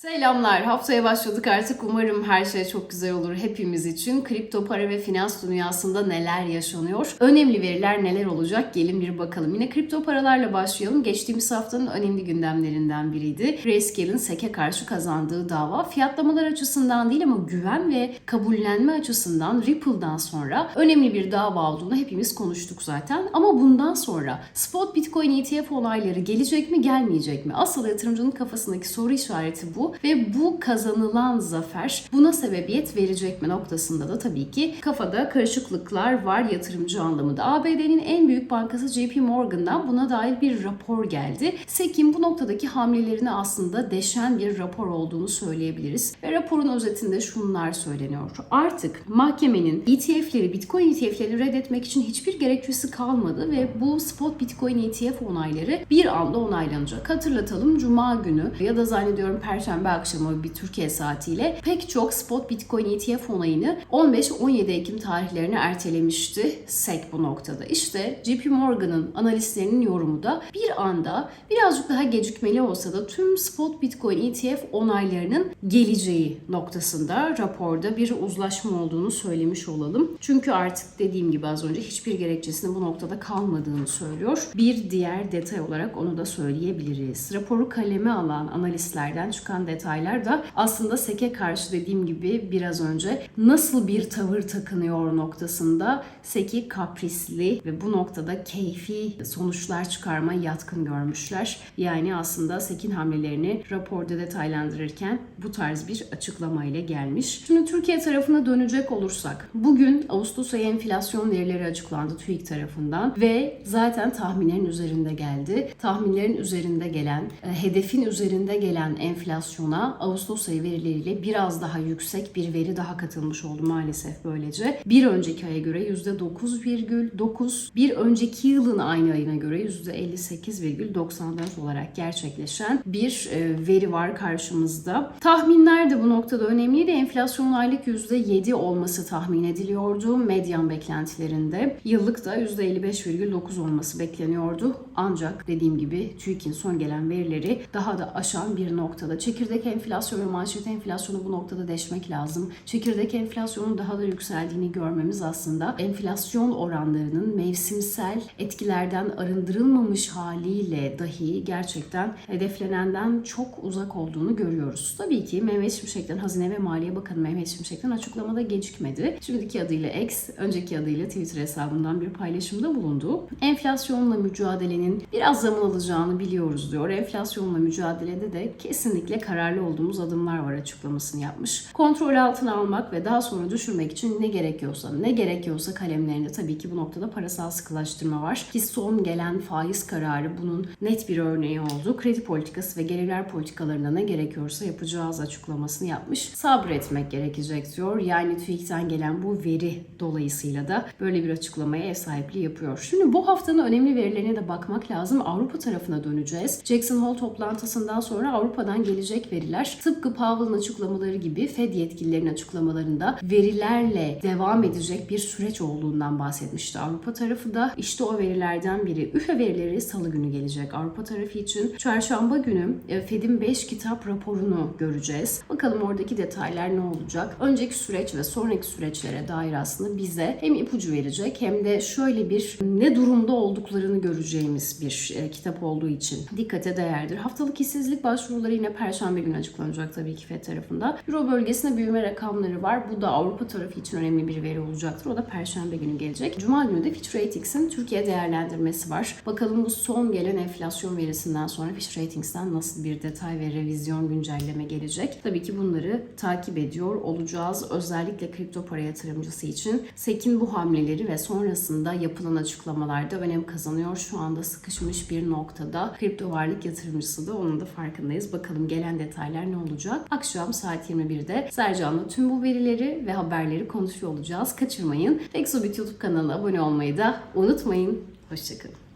Selamlar. Haftaya başladık artık. Umarım her şey çok güzel olur hepimiz için. Kripto para ve finans dünyasında neler yaşanıyor? Önemli veriler neler olacak? Gelin bir bakalım. Yine kripto paralarla başlayalım. Geçtiğimiz haftanın önemli gündemlerinden biriydi. Grayscale'in SEC'e karşı kazandığı dava fiyatlamalar açısından değil ama güven ve kabullenme açısından Ripple'dan sonra önemli bir dava olduğunu hepimiz konuştuk zaten. Ama bundan sonra spot Bitcoin ETF olayları gelecek mi gelmeyecek mi? Asıl yatırımcının kafasındaki soru işareti bu ve bu kazanılan zafer buna sebebiyet verecek mi noktasında da tabii ki kafada karışıklıklar var yatırımcı anlamında. ABD'nin en büyük bankası JP Morgan'dan buna dair bir rapor geldi. SEC'in bu noktadaki hamlelerini aslında deşen bir rapor olduğunu söyleyebiliriz. Ve raporun özetinde şunlar söyleniyor. Artık mahkemenin ETF'leri, Bitcoin ETF'lerini reddetmek için hiçbir gerekçesi kalmadı ve bu spot Bitcoin ETF onayları bir anda onaylanacak. Hatırlatalım Cuma günü ya da zannediyorum Perşembe akşamı bir Türkiye saatiyle pek çok spot Bitcoin ETF onayını 15-17 Ekim tarihlerine ertelemişti SEC bu noktada. İşte JP Morgan'ın analistlerinin yorumu da bir anda birazcık daha gecikmeli olsa da tüm spot Bitcoin ETF onaylarının geleceği noktasında raporda bir uzlaşma olduğunu söylemiş olalım. Çünkü artık dediğim gibi az önce hiçbir gerekçesinin bu noktada kalmadığını söylüyor. Bir diğer detay olarak onu da söyleyebiliriz. Raporu kaleme alan analistlerden çıkan detaylar da aslında SEC'e karşı dediğim gibi biraz önce nasıl bir tavır takınıyor noktasında SEC'i kaprisli ve bu noktada keyfi sonuçlar çıkarma yatkın görmüşler. Yani aslında SEC'in hamlelerini raporda detaylandırırken bu tarz bir açıklama ile gelmiş. Şimdi Türkiye tarafına dönecek olursak bugün Ağustos ayı enflasyon verileri açıklandı TÜİK tarafından ve zaten tahminlerin üzerinde geldi. Tahminlerin üzerinde gelen, e, hedefin üzerinde gelen enflasyona Ağustos ayı verileriyle biraz daha yüksek bir veri daha katılmış oldu maalesef böylece. Bir önceki aya göre %9,9, bir önceki yılın aynı ayına göre %58,94 olarak gerçekleşen bir e, veri var karşımızda. Tahminler de bu noktada önemliydi. Enflasyon aylık %7 olması tahmin ediliyordu medyan beklentilerinde. Yıllık da %55,9 olması bekleniyordu. Ancak dediğim gibi TÜİK'in son gelen verileri daha da aşan bir noktada. Çekirdek enflasyon ve manşet enflasyonu bu noktada deşmek lazım. Çekirdek enflasyonun daha da yükseldiğini görmemiz aslında enflasyon oranlarının mevsimsel etkilerden arındırılmamış haliyle dahi gerçekten hedeflenenden çok uzak olduğunu görüyoruz. Tabii ki Mehmet Şimşek'ten Hazine ve Maliye Bakanı Mehmet Şimşek'ten açıklamada gecikmedi. Şimdiki adıyla X, önceki adıyla Twitter hesabından bir paylaşımda bulundu. Enflasyonla mücadelenin biraz zaman alacağını biliyoruz diyor. Enflasyonla mücadelede de kesinlikle kararlı olduğumuz adımlar var açıklamasını yapmış. Kontrol altına almak ve daha sonra düşürmek için ne gerekiyorsa, ne gerekiyorsa kalemlerinde tabii ki bu noktada parasal sıkılaştırma var. Ki son gelen faiz kararı bunun net bir örneği oldu. Kredi politikası ve gelirler politikalarında ne gerekiyorsa yapacağız açıklamasını yapmış. Sabretmek gerekecek diyor. Yani TÜİK'ten gelen bu veri dolayısıyla da böyle bir açıklamaya ev sahipliği yapıyor. Şimdi bu haftanın önemli verilerine de bakmak lazım. Avrupa tarafına döneceğiz. Jackson Hole toplantısından sonra Avrupa'dan gelecek veriler tıpkı Powell'ın açıklamaları gibi Fed yetkililerinin açıklamalarında verilerle devam edecek bir süreç olduğundan bahsetmişti. Avrupa tarafı da işte o verilerden biri. üfe verileri salı günü gelecek Avrupa tarafı için. Çarşamba günü e, Fed'in 5 kitap raporunu göreceğiz. Bakalım oradaki detaylar ne olacak? Önceki süreç ve sonraki süreçlere dair aslında bize hem ipucu verecek hem de şöyle bir ne durumda olduklarını göreceğimiz bir e, kitap olduğu için dikkate değerdir. Haftalık işsizlik başvuruları yine Perşembe günü açıklanacak tabii ki FED tarafında. Euro bölgesinde büyüme rakamları var. Bu da Avrupa tarafı için önemli bir veri olacaktır. O da Perşembe günü gelecek. Cuma günü de Fitch Ratings'in Türkiye değerlendirmesi var. Bakalım bu son gelen enflasyon verisinden sonra Fitch Ratings'ten nasıl bir detay ve revizyon güncelleme gelecek. Tabii ki bunları takip ediyor olacağız. Özellikle kripto para yatırımcısı için SEC'in bu hamleleri ve sonrasında yapılan açıklamalarda önem kazanıyor. Şu anda sıkışmış bir noktada. Kripto varlık yatırımcısı da onun da farkındayız. Bakalım gelen detaylar ne olacak? Akşam saat 21'de Sercan'la tüm bu verileri ve haberleri konuşuyor olacağız. Kaçırmayın. Exobit YouTube kanalına abone olmayı da unutmayın. Hoşçakalın.